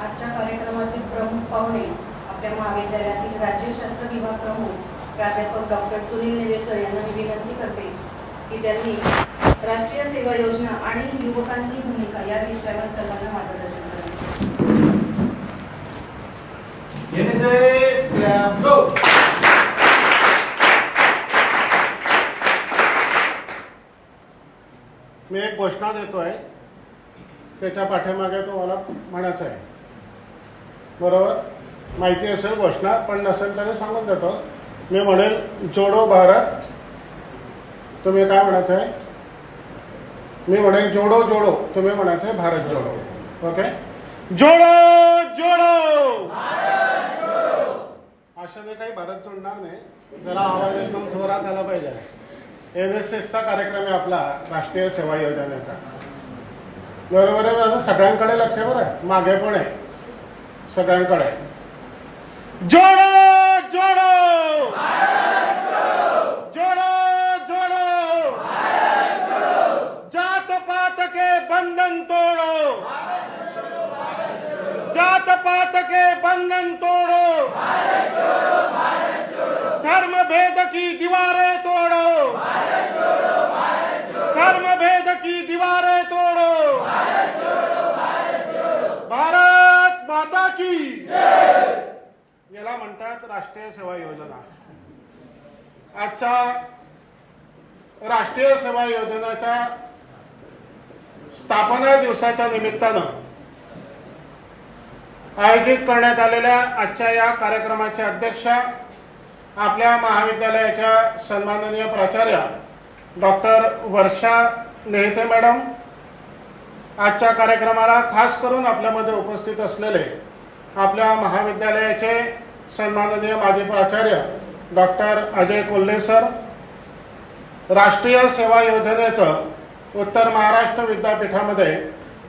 आजच्या कार्यक्रमाचे प्रमुख पाहुणे आपल्या महाविद्यालयातील राज्यशास्त्र विभाग प्रमुख प्राध्यापक डॉक्टर सुनील निवेसर यांना मी विनंती करते की त्यांनी राष्ट्रीय सेवा योजना आणि युवकांची भूमिका या विषयावर सर्वांना मार्गदर्शन करावे! मी एक घोषणा देतो आहे त्याच्या पाठीमागे तुम्हाला म्हणायचं आहे. बरोबर? माहिती असेल घोषणा पण नसेल तरी सांगून देतो. मी म्हणेल जोडो भारत. तुम्ही काय म्हणायचं आहे? मी म्हणेल जोडो जोडो. तुम्ही म्हणायचं आहे भारत जोडो. ओके? जोडो जोडो! अशाने काही भारत जोडणार नाही. जरा आवाज एकदम थोरात आला पाहिजे. एन एस एसचा कार्यक्रम आहे आपला राष्ट्रीय सेवा योजनेचा. बरोबर आहे माझं सगळ्यांकडे लक्ष बरं. मागे पण आहे. सगळ्यांकडे. जोडो जोडो! जोडो जोडो! जात पात के बंधन तोड़ो! जात पात के बंधन तोड़ो! धर्म भेद की दीवारें तोड़ो! धर्म भेद की दीवारें तोड़ो! भारत माता की याला म्हणतात राष्ट्रीय सेवा योजना. आजच्या राष्ट्रीय सेवा योजनेच्या स्थापना दिवसाच्या निमित्तानं आयोजित करण्यात आलेल्या आजच्या या कार्यक्रमाच्या अध्यक्षा आपल्या महाविद्यालयाच्या सन्माननीय प्राचार्य डॉक्टर वर्षा नेहते मॅडम आजच्या कार्यक्रमाला खास करून आपल्यामध्ये उपस्थित असलेले आपल्या महाविद्यालयाचे सन्माननीय माजी प्राचार्य डॉक्टर अजय कोल्हे सर राष्ट्रीय सेवा योजनेचं उत्तर महाराष्ट्र विद्यापीठामध्ये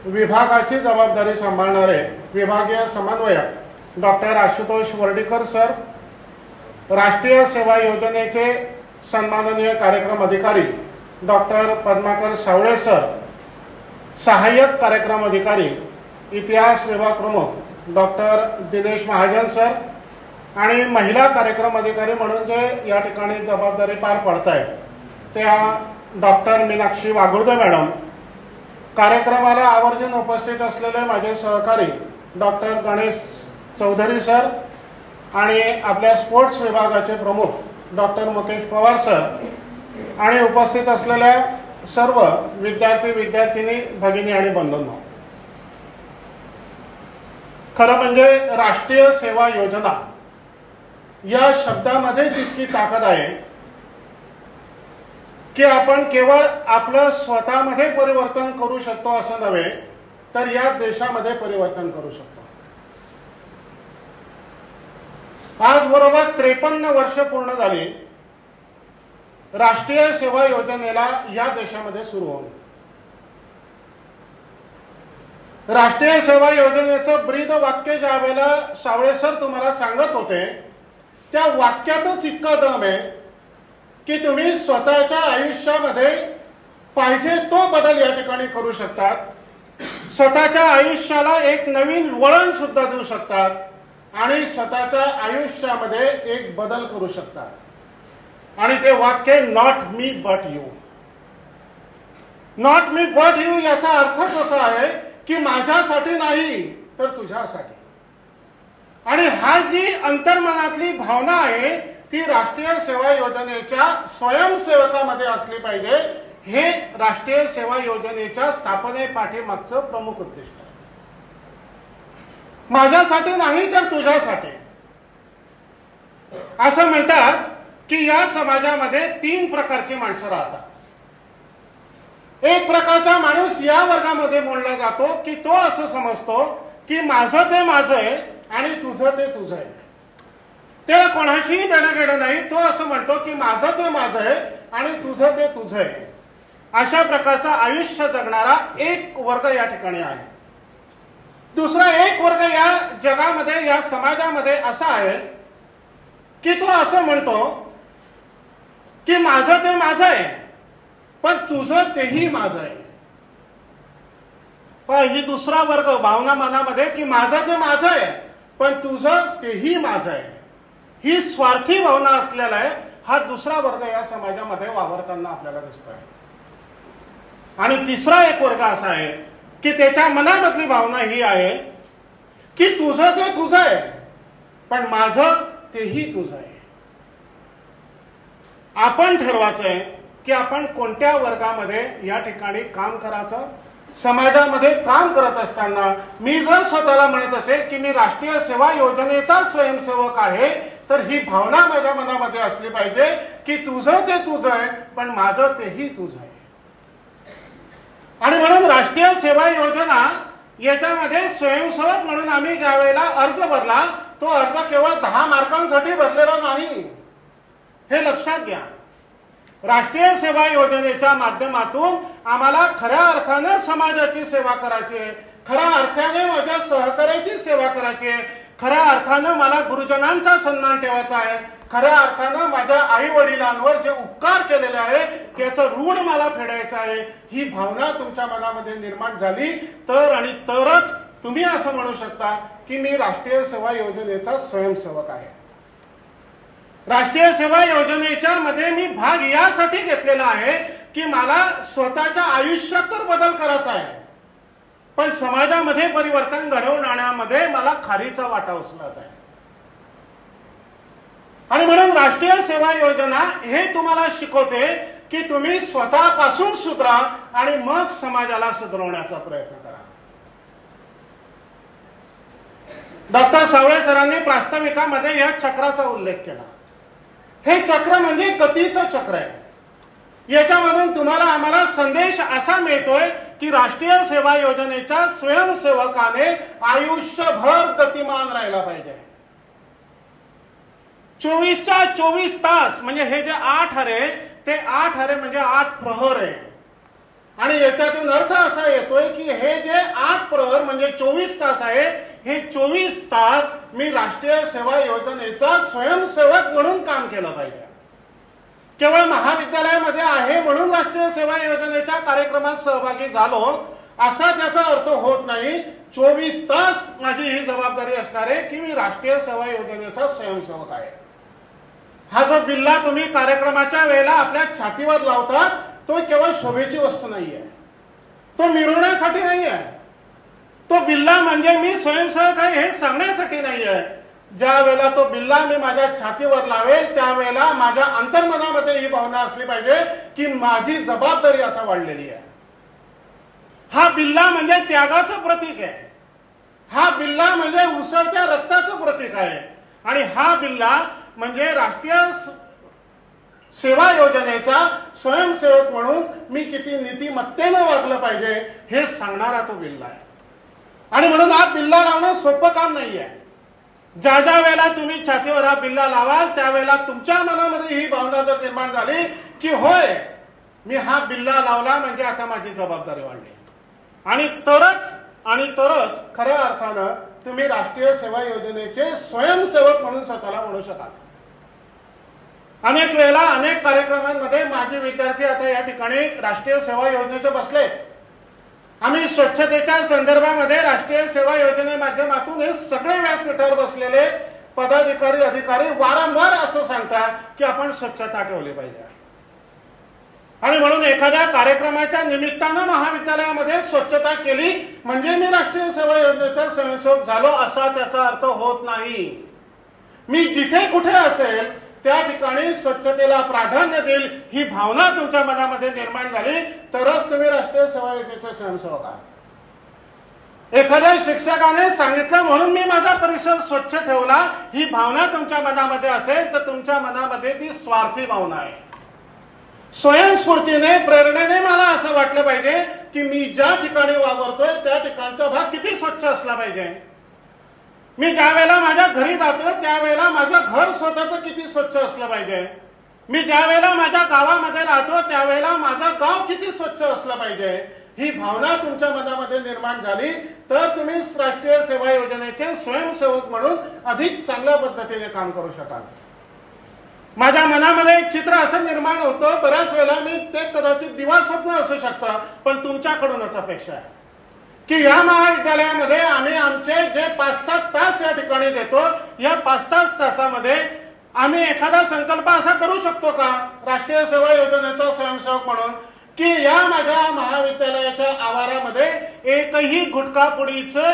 विभागाची जबाबदारी सांभाळणारे विभागीय समन्वयक डॉक्टर आशुतोष वर्डीकर सर राष्ट्रीय सेवा योजनेचे सन्माननीय कार्यक्रम अधिकारी डॉक्टर पद्माकर सावळे सर सहाय्यक कार्यक्रम अधिकारी इतिहास विभाग प्रमुख डॉक्टर दिनेश महाजन सर आणि महिला कार्यक्रम अधिकारी म्हणून जे या ठिकाणी जबाबदारी पार पडत आहे त्या डॉक्टर मीनाक्षी वाघुर्दे मॅडम. कार्यक्रमाला आवर्जून उपस्थित असलेले माझे सहकारी डॉक्टर गणेश चौधरी सर आणि आपल्या स्पोर्ट्स विभागाचे प्रमुख डॉक्टर मुकेश पवार सर आणि उपस्थित असलेल्या सर्व विद्यार्थी विद्यार्थिनी भगिनी आणि बंधन. खरं म्हणजे राष्ट्रीय सेवा योजना या शब्दामध्ये जितकी ताकद आहे की आपण केवळ आपलं स्वतःमध्ये परिवर्तन करू शकतो असं नव्हे तर या देशामध्ये परिवर्तन करू शकतो. आज बरोबर त्रेपन्न वर्ष पूर्ण झाली राष्ट्रीय सेवा योजनेला या देशामध्ये सुरू होऊन. राष्ट्रीय सेवा योजनेचं ब्रीद वाक्य ज्या वेळेला सावळे सर तुम्हाला सांगत होते त्या वाक्यातच इतका दम आहे की तुम्ही स्वतःच्या आयुष्यामध्ये पाहिजे तो बदल या ठिकाणी करू शकतात. स्वतःच्या आयुष्याला एक नवीन वळण सुद्धा देऊ शकतात आणि स्वतःच्या आयुष्यामध्ये एक बदल करू शकतात. आणि ते वाक्य not me but you not me but you याचा अर्थच असा आहे की माझ्यासाठी नाही तर तुझ्यासाठी. आणि हा जी अंतर्मनातली भावना आहे ती राष्ट्रीय सेवा योजनेच्या स्वयंसेवकामध्ये असली पाहिजे हे राष्ट्रीय सेवा योजनेच्या स्थापनेपाठीमागचं प्रमुख उद्दिष्ट आहे. माझ्यासाठी नाही तर तुझ्यासाठी. असं म्हणतात की या समाजामध्ये तीन प्रकारची माणसं राहतात. एक प्रकारचा माणूस या वर्गामध्ये बोलला जातो की तो असं समजतो की माझं ते माझं आहे आणि तुझं ते तुझं आहे. त्याला कोणाशीही देणं घेणं नाही तो असं म्हणतो की माझं ते माझं आहे आणि तुझं ते तुझं आहे. अशा प्रकारचं आयुष्य जगणारा एक वर्ग या ठिकाणी आहे. दुसरा एक वर्ग या जगामध्ये या समाजामध्ये असा आहे की तो असं म्हणतो की माझं ते माझं आहे. पण तुझं तेही माझं आहे. पण ही दुसरा वर्ग भावना मनामध्ये की माझं ते माझं आहे पण तुझं तेही माझं आहे. ही स्वार्थी भावना असलेला आहे हा दुसरा वर्ग या समाजामध्ये वावरताना आपल्याला दिसतोय. आणि तिसरा एक वर्ग असा आहे की त्याच्या मनामधली भावना ही आहे की तुझं ते तुझं आहे पण माझं तेही तुझं आहे. आपण ठरवायचं आहे की आपण कोणत्या वर्गामध्ये या ठिकाणी काम करायचं समाजामध्ये काम करत असताना मी जर स्वतःला म्हणत असेल की मी राष्ट्रीय सेवा योजनेचा स्वयंसेवक आहे तर ही भावना माझ्या मनामध्ये असली पाहिजे की तुझं ते तुझं आहे पण माझं तेही तुझं आहे. आणि म्हणून राष्ट्रीय सेवा योजना याच्यामध्ये स्वयंसेवक म्हणून आम्ही ज्या वेळेला अर्ज भरला तो अर्ज केवळ दहा मार्कांसाठी भरलेला नाही. हे लक्षात घ्या. राष्ट्रीय सेवा योजनेच्या माध्यमातून आम्हाला खऱ्या अर्थानं समाजाची सेवा करायची आहे. खऱ्या अर्थाने माझ्या सहकार्याची सेवा करायची आहे. खऱ्या अर्थानं मला गुरुजनांचा सन्मान ठेवायचा आहे. खऱ्या अर्थानं माझ्या आई वडिलांवर जे उपकार केलेले आहे त्याचं ऋण मला फेडायचं आहे. ही भावना तुमच्या मनामध्ये निर्माण झाली तर आणि तरच तुम्ही असं म्हणू शकता की मी राष्ट्रीय सेवा योजनेचा स्वयंसेवक आहे. राष्ट्रीय सेवा योजनेच्या मध्ये मी भाग यासाठी घेतलेला आहे की मला स्वतःच्या आयुष्यात तर बदल करायचा आहे. पण समाजामध्ये परिवर्तन घडवून आणण्यामध्ये मला खारीचा वाटा उचलायचा आहे. आणि म्हणून राष्ट्रीय सेवा योजना हे तुम्हाला शिकवते की तुम्ही स्वतःपासून सुधरा आणि मग समाजाला सुधरवण्याचा प्रयत्न करा. डॉक्टर सावळे सरांनी प्रास्ताविकामध्ये या चक्राचा उल्लेख केला. हे चक्र म्हणजे गतीचं चक्र आहे. याच्यामधून तुम्हाला आम्हाला संदेश असा मिळतोय की राष्ट्रीय सेवा योजनेच्या स्वयंसेवकाने आयुष्यभर गतिमान राहिला पाहिजे. चोवीसच्या चोवीस तास म्हणजे हे जे आठ हरे ते आठ हरे म्हणजे आठ प्रहर. आहे आणि याच्यातून अर्थ असा येतोय की हे जे आठ प्रहर म्हणजे चोवीस तास आहे हे चोवीस तास मी राष्ट्रीय सेवा योजनेचा स्वयंसेवक म्हणून काम केलं पाहिजे. केवळ महाविद्यालयामध्ये आहे म्हणून राष्ट्रीय सेवा योजनेच्या कार्यक्रमात सहभागी झालो असा त्याचा अर्थ होत नाही. चोवीस तास माझी ही जबाबदारी असणार आहे की मी राष्ट्रीय सेवा योजनेचा स्वयंसेवक आहे. हा जो बिल्ला तुम्ही कार्यक्रमाच्या वेळेला आपल्या छातीवर लावतात तो केवळ शोभेची वस्तू नाही आहे तो मिरवण्यासाठी नाही आहे तो बिल्ला म्हणजे मी स्वयंसेवक आहे हे सांगण्यासाठी नाही आहे ज्या वेळेला तो बिल्ला मी माझ्या छातीवर लावेल त्यावेळेला माझ्या अंतर्मनामध्ये ही भावना असली पाहिजे की माझी जबाबदारी आता वाढलेली आहे. हा बिल्ला म्हणजे त्यागाचं प्रतीक आहे. हा बिल्ला म्हणजे उसळत्या रक्ताचं प्रतीक आहे. आणि हा बिल्ला म्हणजे राष्ट्रीय सेवा योजनेचा स्वयंसेवक म्हणून मी किती नीतिमत्तेनं वागलं पाहिजे हे सांगणारा तो बिल्ला आहे. आणि म्हणून हा बिल्ला लावणं सोपं काम नाही आहे ज्या ज्या वेळेला तुम्ही छातीवर हा बिल्ला लावाल त्यावेळेला तुमच्या मनामध्ये ही भावना जर निर्माण झाली की होय मी हा बिल्ला लावला म्हणजे आता माझी जबाबदारी वाढली. आणि तरच आणि तरच खऱ्या अर्थानं तुम्ही राष्ट्रीय सेवा योजनेचे स्वयंसेवक म्हणून स्वतःला म्हणू शकाल. अनेक वेळेला अनेक कार्यक्रमांमध्ये माझे विद्यार्थी आता या ठिकाणी राष्ट्रीय सेवा योजनेचे बसले. आम्ही स्वच्छतेच्या संदर्भामध्ये राष्ट्रीय सेवा योजने माध्यमातून हे सगळे व्यासपीठावर बसलेले पदाधिकारी अधिकारी वारंवार असं सांगतात की आपण स्वच्छता ठेवली पाहिजे. आणि म्हणून एखाद्या कार्यक्रमाच्या निमित्तानं महाविद्यालयामध्ये स्वच्छता केली म्हणजे मी राष्ट्रीय सेवा योजनेचा संशोधक झालो असा त्याचा अर्थ होत नाही. मी जिथे कुठे असेल त्या ठिकाणी स्वच्छतेला प्राधान्य देईल ही भावना तुमच्या मनामध्ये निर्माण झाली तरच तुम्ही राष्ट्रीय सेवा योजनेचे स्वयंसेवक आहात. एखाद्या शिक्षकाने सांगितलं म्हणून मी माझा परिसर स्वच्छ ठेवला ही भावना तुमच्या मनामध्ये असेल तर तुमच्या मनामध्ये ती स्वार्थी भावना आहे. स्वयंस्फूर्तीने प्रेरणेने मला असं वाटलं पाहिजे की मी ज्या ठिकाणी वावरतोय त्या ठिकाणचा भाग किती स्वच्छ असला पाहिजे. मी ज्या वेळेला माझ्या घरी जातो त्यावेळेला माझं घर स्वतःचं किती स्वच्छ असलं पाहिजे? मी ज्या वेळेला माझ्या गावामध्ये राहतो त्यावेळेला माझं गाव किती स्वच्छ असलं पाहिजे? ही भावना तुमच्या मनामध्ये निर्माण झाली तर तुम्ही राष्ट्रीय सेवा योजनेचे स्वयंसेवक म्हणून अधिक चांगल्या पद्धतीने काम करू शकाल. माझ्या मनामध्ये एक चित्र असं निर्माण होतं बऱ्याच वेळेला मी ते कदाचित दिवा स्वप्न असू शकतं पण तुमच्याकडूनच अपेक्षा आहे. की या महाविद्यालयामध्ये आम्ही आमचे जे पाच सात तास या ठिकाणी देतो या पाच तास तासामध्ये आम्ही एखादा संकल्प असा करू शकतो का? राष्ट्रीय सेवा योजनेचा स्वयंसेवक म्हणून की या माझ्या महाविद्यालयाच्या आवारामध्ये एकही गुटखा पुडीचं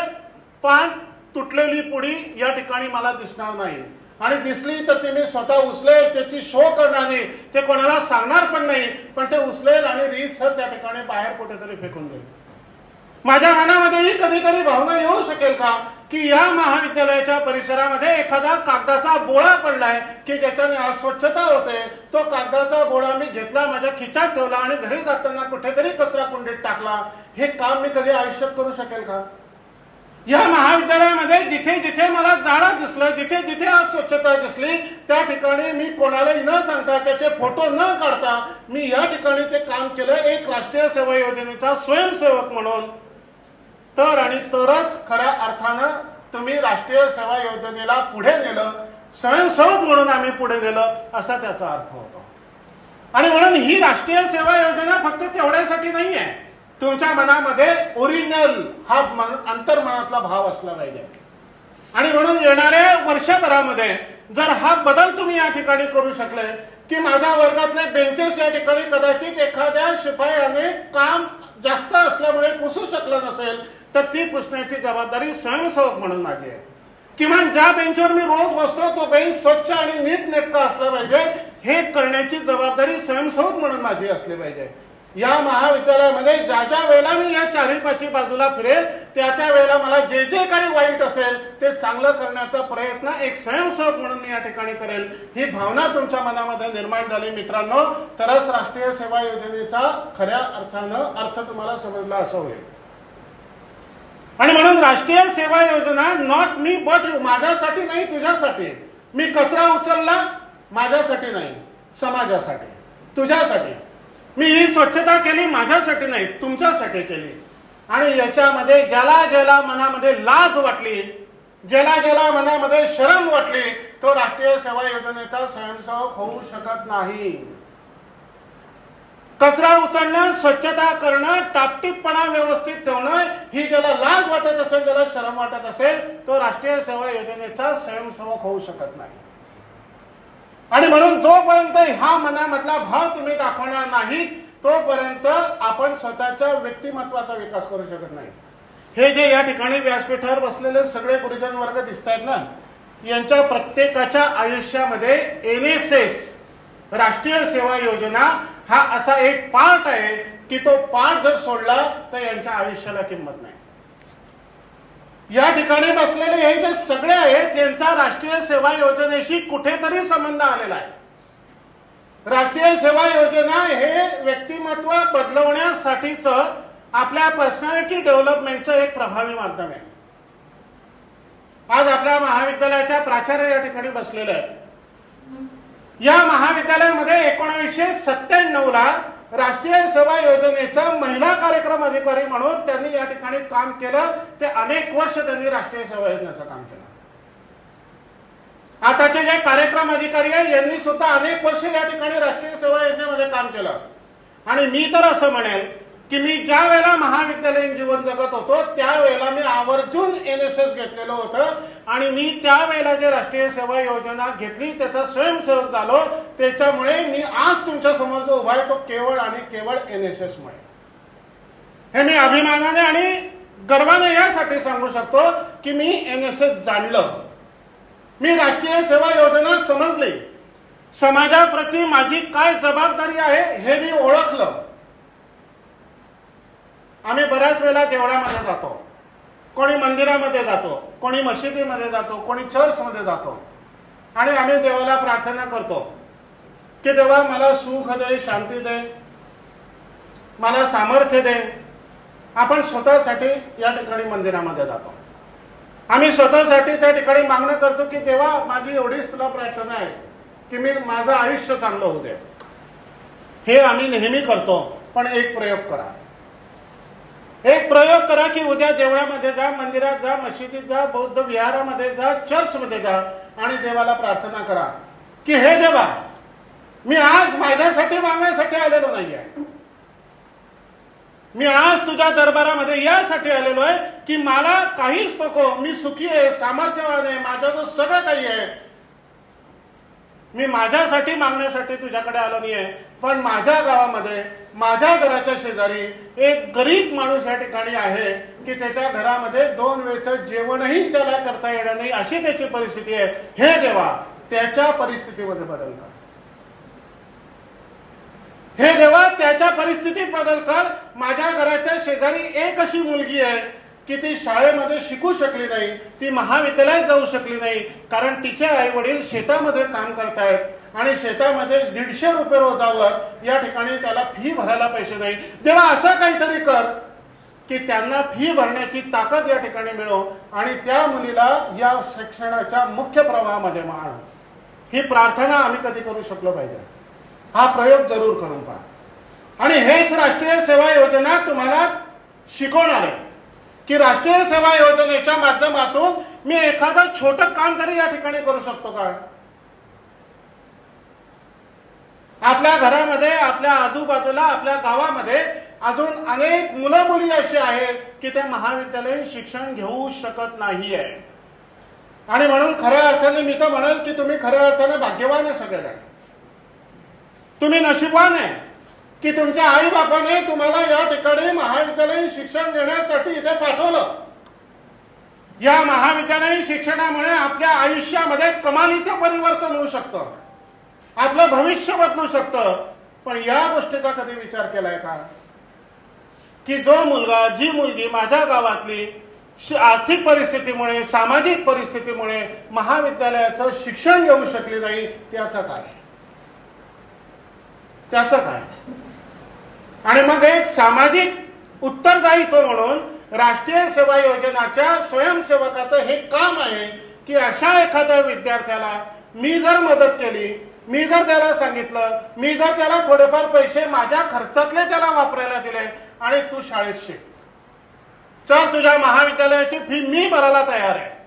पान तुटलेली पुडी या ठिकाणी मला दिसणार नाही. आणि दिसली तर ती मी स्वतः उचलेल त्याची शो करणार नाही ते कोणाला सांगणार पण नाही पण ते उचलेल आणि रीत सर त्या ठिकाणी बाहेर कुठेतरी फेकून देईल. माझ्या मनामध्येही कधीतरी भावना येऊ शकेल का? की या महाविद्यालयाच्या परिसरामध्ये एखादा कागदाचा बोळा पडलाय की ज्याच्याने अस्वच्छता होते. तो कागदाचा बोळा मी घेतला माझ्या खिचात ठेवला आणि घरी जाताना कुठेतरी कचरा कुंडीत टाकला. हे काम मी कधी आयुष्यात करू शकेल का? या महाविद्यालयामध्ये जिथे जिथे मला जाणं दिसलं जिथे जिथे अस्वच्छता दिसली त्या ठिकाणी मी कोणालाही न सांगता त्याचे फोटो न काढता मी या ठिकाणी ते काम केलं. एक राष्ट्रीय सेवा योजनेचा स्वयंसेवक म्हणून. तर आणि तरच खऱ्या अर्थानं तुम्ही राष्ट्रीय सेवा योजनेला पुढे नेलं स्वयंसेवक म्हणून आम्ही पुढे नेलं असा त्याचा अर्थ होतो. आणि म्हणून ही राष्ट्रीय सेवा योजना फक्त तेवढ्यासाठी नाही आहे तुमच्या मनामध्ये ओरिजिनल हा मन अंतर्मनातला भाव असला पाहिजे. आणि म्हणून येणाऱ्या वर्षभरामध्ये जर हा बदल तुम्ही या ठिकाणी करू शकले की माझ्या वर्गातले बेंचेस या ठिकाणी कदाचित एखाद्या शिपायाने काम जास्त असल्यामुळे पुसू शकलं नसेल तर ती पुसण्याची जबाबदारी स्वयंसेवक म्हणून माझी आहे. किमान ज्या बेंचवर मी रोज बसतो तो बेंच स्वच्छ आणि नीट नेटका असला पाहिजे. हे करण्याची जबाबदारी स्वयंसेवक म्हणून माझी असली पाहिजे. या महाविद्यालयामध्ये ज्या ज्या वेळेला मी या चारी पाची बाजूला फिरेल त्या त्या वेळेला मला जे जे काही वाईट असेल ते चांगलं करण्याचा प्रयत्न एक स्वयंसेवक म्हणून मी या ठिकाणी करेल. ही भावना तुमच्या मनामध्ये निर्माण झाली मित्रांनो. तरच राष्ट्रीय सेवा योजनेचा खऱ्या अर्थानं अर्थ तुम्हाला समजला असं होईल. आणि म्हणून राष्ट्रीय सेवा योजना नॉट मी बट माझ्यासाठी नाही तुझ्यासाठी. मी कचरा उचलला माझ्यासाठी नाही समाजासाठी तुझ्यासाठी. मी ही स्वच्छता केली माझ्यासाठी नाही तुमच्यासाठी केली. आणि याच्यामध्ये ज्याला ज्याला मनामध्ये लाज वाटली ज्याला ज्याला मनामध्ये शरम वाटली तो राष्ट्रीय सेवा योजनेचा स्वयंसेवक होऊ शकत नाही. कचरा उचलणं स्वच्छता करणं टापटीपणा व्यवस्थित ठेवणं ही ज्याला लाज वाटत असेल ज्याला शरम वाटत असेल तो राष्ट्रीय सेवा योजनेचा स्वयंसेवक होऊ शकत नाही. आणि म्हणून जोपर्यंत हा मनामधला भाव तुम्ही दाखवणार नाही तोपर्यंत आपण स्वतःच्या व्यक्तिमत्वाचा विकास करू शकत नाही. हे जे या ठिकाणी व्यासपीठावर बसलेले सगळे गुरुजन वर्ग दिसत आहेत ना यांच्या प्रत्येकाच्या आयुष्यामध्ये एन एस एस राष्ट्रीय सेवा योजना हा असा एक पार्ट आहे की तो पार्ट जर सोडला तर यांच्या आयुष्याला किंमत नाही. या ठिकाणी बसलेले हे जे सगळे आहेत यांचा राष्ट्रीय सेवा योजनेशी कुठेतरी संबंध आलेला आहे. राष्ट्रीय सेवा योजना हे व्यक्तिमत्व बदलवण्यासाठीच आपल्या पर्सनॅलिटी डेव्हलपमेंटचं एक प्रभावी माध्यम आहे. आज आपल्या महाविद्यालयाच्या प्राचार्य या ठिकाणी बसलेलं आहेत. या महाविद्यालयामध्ये एकोणावीसशे सत्त्याण्णव ला राष्ट्रीय सेवा योजनेचा महिला कार्यक्रम अधिकारी म्हणून त्यांनी या ठिकाणी काम केलं. ते अनेक वर्ष त्यांनी राष्ट्रीय सेवा योजनेचं काम केलं. आताचे जे कार्यक्रम अधिकारी आहे यांनी सुद्धा अनेक वर्ष या ठिकाणी राष्ट्रीय सेवा योजनेमध्ये काम केलं. आणि मी तर असं म्हणेन की मी ज्या वेळेला महाविद्यालयीन जीवन जगत होतो त्यावेळेला मी आवर्जून एन एस एस घेतलेलं होतं. आणि मी त्यावेळेला जे राष्ट्रीय सेवा योजना घेतली त्याचा स्वयंसेवक झालो त्याच्यामुळे मी आज तुमच्यासमोर जो उभा आहे तो केवळ आणि केवळ एन एस एस मुळे. हे मी अभिमानाने आणि गर्वाने यासाठी सांगू शकतो की मी एन एस एस जाणलं. मी राष्ट्रीय सेवा योजना समजली. समाजाप्रती माझी काय जबाबदारी आहे हे मी ओळखलं. आम्ही बऱ्याच वेळेला देवळामध्ये जातो. कोणी मंदिरामध्ये जातो कोणी मशिदीमध्ये जातो कोणी चर्चमध्ये जातो. आणि आम्ही देवाला प्रार्थना करतो की देवा मला सुख दे शांती दे मला सामर्थ्य दे. आपण स्वतःसाठी या ठिकाणी मंदिरामध्ये जातो. आम्ही स्वतःसाठी त्या ठिकाणी मागणं करतो की देवा माझी एवढीच तुला प्रार्थना आहे की मी माझं आयुष्य चांगलं होऊ दे. हे आम्ही नेहमी करतो पण एक प्रयोग करा. एक प्रयोग करा की उद्या देवळामध्ये जा मंदिरात जा मशिदीत जा बौद्ध विहारामध्ये जा चर्चमध्ये जा आणि देवाला प्रार्थना करा. की हे देवा मी आज माझ्यासाठी मागण्यासाठी आलेलो नाही आहे मी आज तुझ्या दरबारामध्ये यासाठी आलेलो आहे की मला काहीच नको मी सुखी आहे सामर्थ्यवान आहे माझ्याजवळ सगळं काही आहे. मी माझ्यासाठी मागण्यासाठी तुझ्याकडे आलो नाही आहे पण माझ्या गावामध्ये माझ्या घराच्या शेजारी एक गरीब माणूस या ठिकाणी आहे की त्याच्या घरामध्ये दोन वेळचं जेवणही त्याला करता येणार नाही अशी त्याची परिस्थिती आहे. हे देवा त्याच्या परिस्थितीमध्ये बदल कर. हे देवा त्याच्या परिस्थितीत बदल कर. माझ्या घराच्या शेजारी एक अशी मुलगी आहे की ती शाळेमध्ये शिकू शकली नाही ती महाविद्यालयात जाऊ शकली नाही कारण तिचे आई वडील शेतामध्ये काम करतायत आणि शेतामध्ये दीडशे रुपये रोजावर या ठिकाणी त्याला फी भरायला पैसे नाही. तेव्हा असं काहीतरी कर की त्यांना फी भरण्याची ताकद या ठिकाणी मिळो आणि त्या मुलीला या शिक्षणाच्या मुख्य प्रवाहामध्ये माण ही प्रार्थना आम्ही कधी करू शकलो पाहिजे? हा प्रयोग जरूर करून पहा. आणि हेच राष्ट्रीय सेवा योजना तुम्हाला शिकवणार. आहे की राष्ट्रीय सेवा योजनेच्या माध्यमातून मी एखादं छोटं काम तरी या ठिकाणी करू शकतो का? आपल्या घरामध्ये आपल्या आजूबाजूला आपल्या गावामध्ये अजून अनेक मुलं मुली अशी आहेत की ते महाविद्यालयीन शिक्षण घेऊ शकत नाही आहे आणि म्हणून खऱ्या अर्थाने मी तर म्हणेल की तुम्ही खऱ्या अर्थाने भाग्यवान आहे सगळेजण. तुम्ही नशीबवान आहे. की तुमच्या आई बापाने तुम्हाला या ठिकाणी महाविद्यालयीन शिक्षण देण्यासाठी इथे पाठवलं. या महाविद्यालयीन शिक्षणामुळे आपल्या आयुष्यामध्ये कमालीचं परिवर्तन होऊ शकतं. आपलं भविष्य बदलू शकतं. पण या गोष्टीचा कधी विचार केलाय का? की जो मुलगा जी मुलगी माझ्या गावातली श- आर्थिक परिस्थितीमुळे सामाजिक परिस्थितीमुळे महाविद्यालयाचं शिक्षण घेऊ शकली नाही त्याचं काय? त्याचं काय? आणि मग एक सामाजिक उत्तरदायित्व म्हणून राष्ट्रीय सेवा योजनाच्या स्वयंसेवकाचं हे काम आहे की अशा एखाद्या विद्यार्थ्याला मी जर मदत केली मी जर त्याला सांगितलं मी जर त्याला थोडेफार पैसे माझ्या खर्चातले त्याला वापरायला दिले आणि तू शाळेत शिक. चल तुझ्या महाविद्यालयाची फी मी भरायला तयार आहे.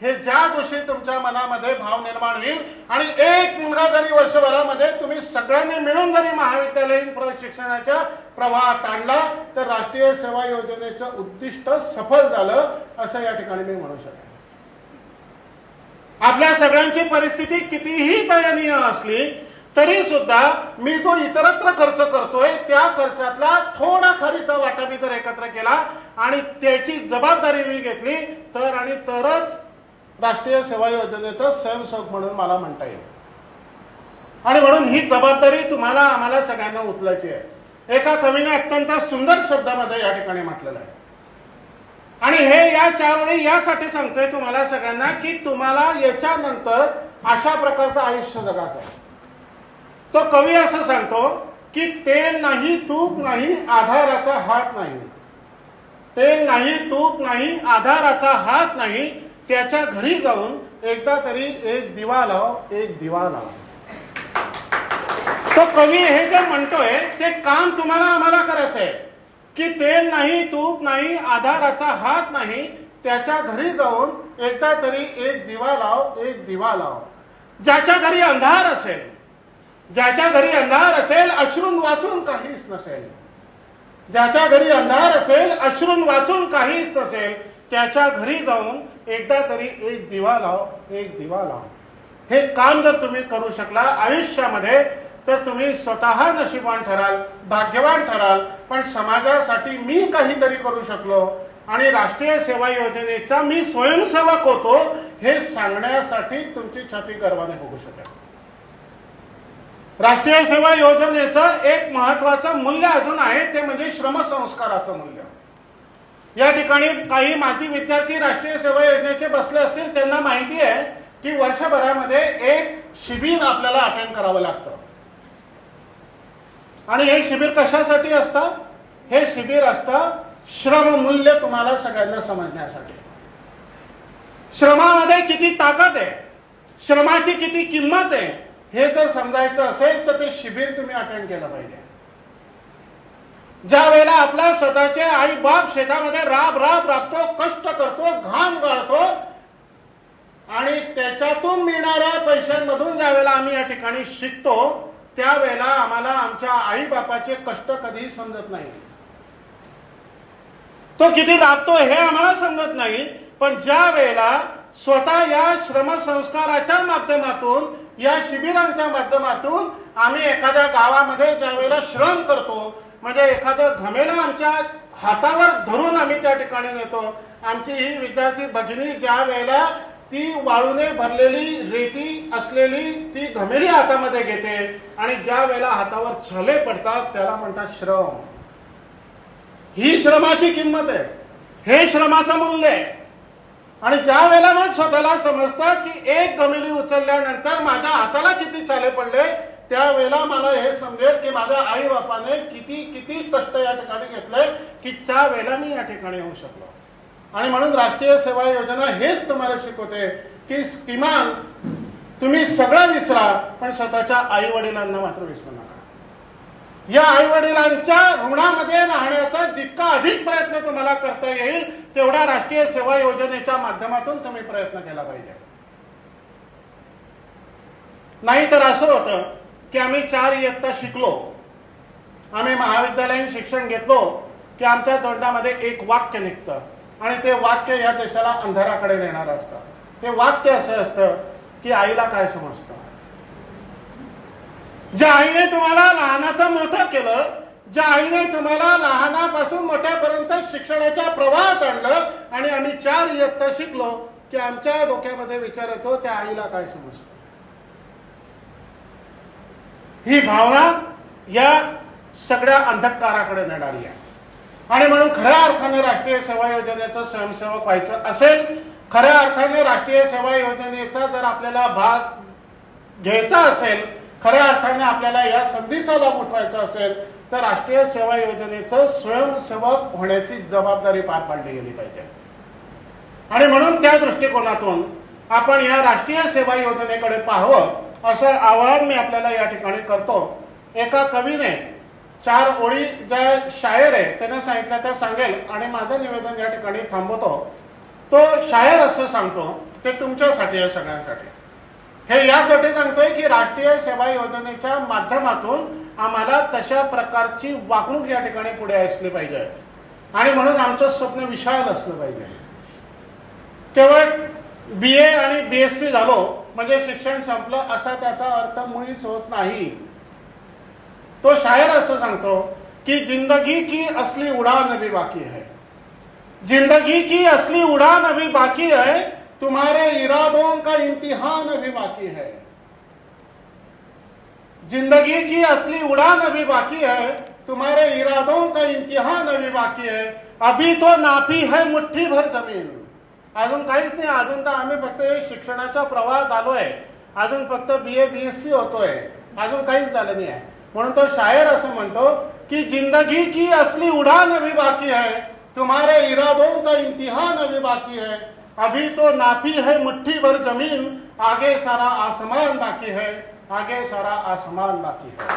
हे ज्या दिवशी तुमच्या मनामध्ये भाव निर्माण होईल आणि एक मुलगा जरी वर्षभरामध्ये तुम्ही सगळ्यांनी मिळून जरी महाविद्यालयीन प्रशिक्षणाच्या प्रवाहात आणला तर राष्ट्रीय सेवा योजनेचं उद्दिष्ट सफल झालं असं या ठिकाणी मी म्हणू शकेन आपल्या सगळ्यांची परिस्थिती कितीही दयनीय असली तरी सुद्धा मी जो इतरत्र खर्च करतोय त्या खर्चातला थोडा खरीचा वाटा मी जर एकत्र केला आणि त्याची जबाबदारी मी घेतली तर आणि तरच राष्ट्रीय सेवा योजनेचा स्वयंसेवक म्हणून मला म्हणता येईल. आणि म्हणून ही जबाबदारी तुम्हाला आम्हाला सगळ्यांना उचलायची आहे. एका कवीने अत्यंत सुंदर शब्दामध्ये या ठिकाणी म्हटलेलं आहे. आणि हे या चार वेळी यासाठी सांगतोय तुम्हाला सगळ्यांना की तुम्हाला याच्यानंतर अशा प्रकारचं आयुष्य जगायचं आहे. तो कवी असं सांगतो की तेल नाही तूप नाही आधाराचा हात नाही. तेल नाही तूप नाही आधाराचा हात नाही त्याच्या घरी जाऊन एकदा तरी एक दिवा लाव एक दिवा लाव. तो कवी हे जे म्हणतोय ते काम तुम्हाला आम्हाला करायचं आहे की तेल नाही तूप नाही आधाराचा हात नाही त्याच्या घरी जाऊन एकदा तरी एक दिवा लाव एक दिवा लाव. ज्याच्या घरी अंधार असेल ज्याच्या घरी अंधार असेल अश्रून वाचून काहीच नसेल. ज्याच्या घरी अंधार असेल अश्रून वाचून काहीच नसेल त्याच्या घरी जाऊन एकदा तरी एक दिवा लाव एक दिवा लाव. हे काम जर तुम्ही करू शकला आयुष्यामध्ये तर तुम्ही स्वतः नशिबान ठराल भाग्यवान ठराल पण समाजासाठी मी काहीतरी करू शकलो आणि राष्ट्रीय सेवा योजनेचा मी स्वयंसेवक होतो हे सांगण्यासाठी तुमची छाती गर्वाने बघू शकेल. राष्ट्रीय सेवा योजनेचं एक महत्वाचं मूल्य अजून आहे ते म्हणजे श्रमसंस्काराचं मूल्य. या ठिकाणी काही माजी विद्यार्थी राष्ट्रीय सेवा योजनेचे बसले असतील त्यांना माहिती आहे की वर्षभरामध्ये एक शिबिर आपल्याला अटेंड करावं लागतं. आणि हे शिबिर कशासाठी असतं? हे शिबिर असतं श्रममूल्य तुम्हाला सगळ्यांना समजण्यासाठी. श्रमामध्ये किती ताकद आहे? श्रमाची किती किंमत आहे? हे जर समजायचं असेल तर ते शिबिर तुम्ही अटेंड केलं पाहिजे. ज्या वेळेला आपला स्वतःचे आई बाप शेतामध्ये राब राब राबतो कष्ट करतो घाम गाळतो आणि त्याच्यातून मिळणाऱ्या पैशांमधून ज्या वेळेला आम्ही या ठिकाणी शिकतो त्यावेळेला आम्हाला आमच्या आई बापाचे कष्ट कधीही समजत नाही. तो किती राबतो हे आम्हाला समजत नाही पण ज्या वेळेला स्वतः या श्रमसंस्काराच्या माध्यमातून या शिबिरांच्या माध्यमातून आम्ही एखाद्या गावामध्ये ज्या वेळेला श्रम करतो म्हणजे एखादं घमेलं आमच्या हातावर धरून आम्ही त्या ठिकाणी नेतो. आमची ही विद्यार्थी भगिनी ज्या वेळेला ती वाळूने भरलेली रेती असलेली ती घमेली हातामध्ये घेते आणि ज्या वेळेला हातावर छले पडतात त्याला म्हणतात श्रम. ही श्रमाची किंमत आहे. हे श्रमाचं मूल्य आहे. आणि ज्या वेळेला मग स्वतःला समजतं की एक गमिली उचलल्यानंतर माझ्या हाताला किती चाले पडले त्यावेळेला मला हे समजेल की माझ्या आई बापाने किती किती कष्ट या ठिकाणी घेतले की त्या वेळेला मी या ठिकाणी होऊ शकलो. आणि म्हणून राष्ट्रीय सेवा योजना हेच तुम्हाला शिकवते की किमान तुम्ही सगळं विसरा पण स्वतःच्या आई वडिलांना मात्र विसरू नका. या आई वडिलांच्या ऋणामध्ये राहण्याचा जितका अधिक प्रयत्न तुम्हाला करता येईल तेवढा राष्ट्रीय सेवा योजनेच्या माध्यमातून तुम्ही प्रयत्न केला पाहिजे. नाही तर असं होतं की आम्ही चार इयत्ता शिकलो. आम्ही महाविद्यालयीन शिक्षण घेतलो की आमच्या तोंडामध्ये एक वाक्य निघतं. आणि ते वाक्य या देशाला अंधाराकडे नेणारं असतं. ते वाक्य असं असतं की आईला काय समजतं? ज्या आईने तुम्हाला लहानाचं मोठं केलं ज्या आईने तुम्हाला लहानापासून मोठ्यापर्यंत शिक्षणाच्या प्रवाहात आणलं आणि आम्ही चार इयत्ता शिकलो की आमच्या डोक्यामध्ये विचार येतो त्या आईला काय समजतं? ही भावना या सगळ्या अंधकाराकडे नेणारी आहे. आणि म्हणून खऱ्या अर्थाने राष्ट्रीय सेवा योजनेचं स्वयंसेवक व्हायचं असेल खऱ्या अर्थाने राष्ट्रीय सेवा योजनेचा जर आपल्याला भाग घ्यायचा असेल खऱ्या अर्थाने आपल्याला या संधीचा लाभ उठवायचा असेल तर राष्ट्रीय सेवा योजनेचं स्वयंसेवक होण्याची जबाबदारी पार पाडली गेली पाहिजे. आणि म्हणून त्या दृष्टिकोनातून आपण या राष्ट्रीय सेवा योजनेकडे पाहावं असं आवाहन मी आपल्याला या ठिकाणी करतो. एका कवीने चार ओळी ज्या शायर आहे त्याने सांगितल्या त्या सांगेल आणि माझं निवेदन या ठिकाणी थांबवतो. तो शायर असं सांगतो ते तुमच्यासाठी आहे सगळ्यांसाठी. हे यासाठी सांगतोय की राष्ट्रीय सेवा योजनेच्या माध्यमातून आम्हाला तशा प्रकारची वागणूक या ठिकाणी पुढे असली पाहिजे. आणि म्हणून आमचं स्वप्न विशाल असलं पाहिजे. केवळ बी ए आणि बी एस सी झालो म्हणजे शिक्षण संपलं असा त्याचा अर्थ मुळीच होत नाही. तो शायर असं सांगतो की जिंदगी की असली उड़ान अभी बाकी है. जिंदगी की असली उड़ान अभी बाकी है तुम्हारे इरादों का इम्तिहान अभी बाकी है. जिंदगी की असली उड़ान अभी बाकी है तुम्हारे इरादों का इम्तिहान अभी बाकी है. अभी तो नापी है मुट्ठी भर जमीन। अजून काहीच नाही. अजून तर आम्ही फक्त शिक्षणाच्या प्रवाहात आहे. अजून फक्त बी ए बी एस सी होतोय. अजून काहीच झालं नाही आहे. म्हणून तो शायर असं म्हणतो की जिंदगी की असली उड़ान अभी बाकी है तुम्हारे इरादों का इम्तिहान अभी बाकी है. अभी तो नापी है मुट्ठी भर जमीन. आगे सारा आसमान बाकी है. आगे सारा आसमान बाकी है.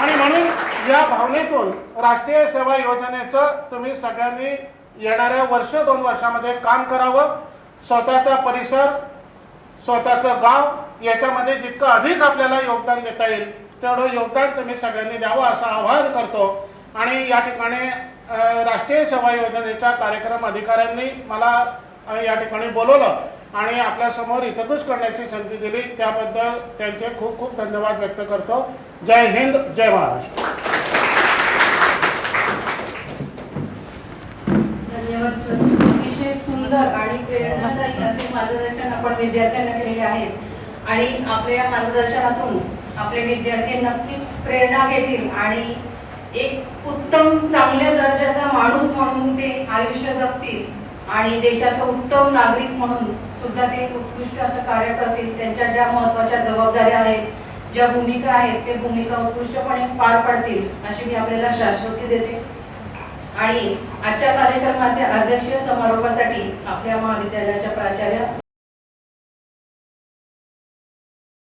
आणि म्हणून या भावनेतून राष्ट्रीय सेवा योजनेचं तुम्ही सगळ्यांनी येणाऱ्या वर्ष दोन वर्षामध्ये काम करावं स्वतःचा परिसर स्वतःचं गाव याच्यामध्ये जितकं अधिक आपल्याला योगदान देता येईल तेवढं योगदान तुम्ही सगळ्यांनी द्यावं असं आवाहन करतो. आणि या ठिकाणी राष्ट्रीय सेवा योजनेच्या कार्यक्रम अधिकाऱ्यांनी मला या ठिकाणी बोलवलं आणि आपल्यासमोर इथंच करण्याची संधी दिली. त्याबद्दल त्यांचे खूप खूप धन्यवाद व्यक्त करतो. जय हिंद जय महाराष्ट्र धन्यवाद सर अतिशय सुंदर आणि असेल असे मार्गदर्शन आपण विद्यार्थ्यांना केलेले आहेत. आणि आपल्या या मार्गदर्शनातून आपले विद्यार्थी नक्कीच प्रेरणा घेतील आणि एक उत्तम चांगल्या दर्जाचा माणूस म्हणून ते आयुष्य जगतील आणि देशाचा उत्तम नागरिक म्हणून सुद्धा ते उत्कृष्ट असं कार्य करतील. त्यांच्या ज्या महत्त्वाच्या जबाबदाऱ्या आहेत ज्या भूमिका आहेत ते भूमिका उत्कृष्टपणे पार पाडतील अशी मी आपल्याला शाश्वती देते. आणि आजच्या कार्यक्रमाच्या अध्यक्षीय समारोपासाठी आपल्या महाविद्यालयाच्या प्राचार्य